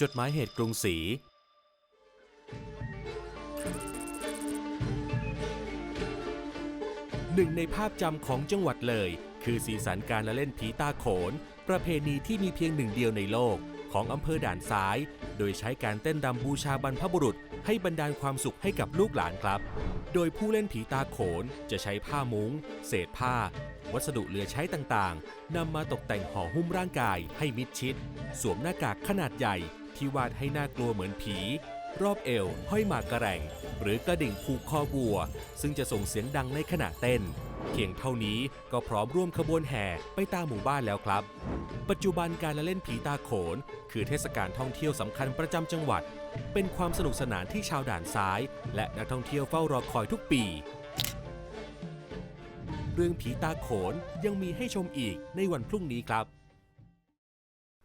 จดหมายเหตุกรุงศรีหนึ่งในภาพจำของจังหวัดเลย คือสีสันการละเล่นผีตาโขน ประเพณีที่มีเพียงหนึ่งเดียวในโลกของอำเภอด่านซ้าย โดยใช้การเต้นรำบูชาบรรพบุรุษ ให้บรรดาลความสุขให้กับลูกหลานครับ โดยผู้เล่นผีตาโขนจะใช้ผ้ามุง้ง เศษผ้า วัสดุเหลือใช้ต่างๆนำมาตกแต่งห่อหุ้มร่างกายให้มิดชิด สวมหน้ากากขนาดใหญ่ ที่วาดให้น่ากลัวเหมือนผี รอบเอวห้อยหมากกระแรงหรือกระดิ่งผูกคอวัว ซึ่งจะส่งเสียงดังในขณะเต้น เพียงเท่านี้ก็พร้อมร่วมขบวนแห่ไปตามหมู่บ้านแล้วครับ ปัจจุบันการละเล่นผีตาโขน คือเทศกาลท่องเที่ยวสำคัญประจำจังหวัด เป็นความสนุกสนานที่ชาวด่านซ้าย และนักท่องเที่ยวเฝ้ารอคอยทุกปีเรื่องผีตาโขนยังมีให้ชมอีกในวันพรุ่งนี้ครับ